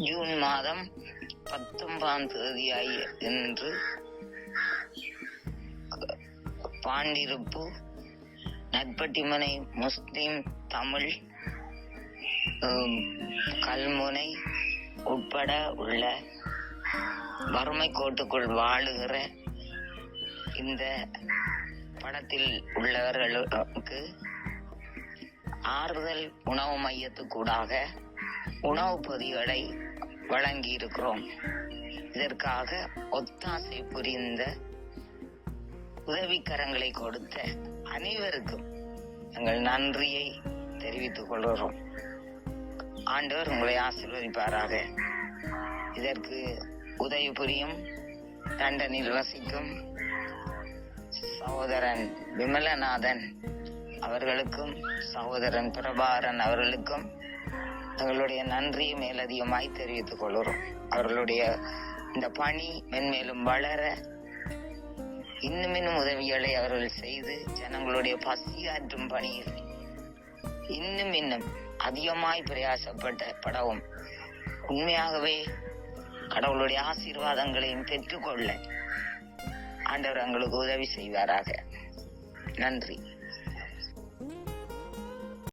June மாதம் பத்தொன்பதாம் தேதியாய் இன்று பாண்டிருப்பு நட்பட்டிமனை முஸ்லிம் தமிழ் கல்முனை உட்பட உள்ள வறுமை கோட்டுக்குள் வாழுகிற இந்த படத்தில் உள்ளவர்களுக்கு ஆறுதல் உணவு மையத்துக்கூடாக உணவு பொதிகளை வழங்கி இருக்கிறோம் இதற்காக ஒத்தாசை புரிந்த உதவிக்கரங்களை கொடுத்த அனைவருக்கும் எங்கள் நன்றியை தெரிவித்துக் கொள்கிறோம். ஆண்டவர் உங்களை ஆசீர்வதிப்பாராக. இதற்கு உதவி புரியும் லண்டனில் வசிக்கும் சகோதரன் விமலநாதன் அவர்களுக்கும் சகோதரன் பிரபாரன் அவர்களுக்கும் எங்களுடைய நன்றியை மேலதிகமாய் தெரிவித்துக் கொள்கிறோம். அவர்களுடைய இந்த பணி மென்மேலும் வளர இன்னும் இன்னும் உதவிகளை அவர்கள் செய்து ஜனங்களுடைய பசியாற்றும் பணியில் இன்னும் இன்னும் அதிகமாய் பிரயாசப்பட்ட படவும் உண்மையாகவே கடவுளுடைய ஆசீர்வாதங்களையும் பெற்றுக்கொள்ள ஆண்டவர் எங்களுக்கு உதவி செய்வாராக. நன்றி.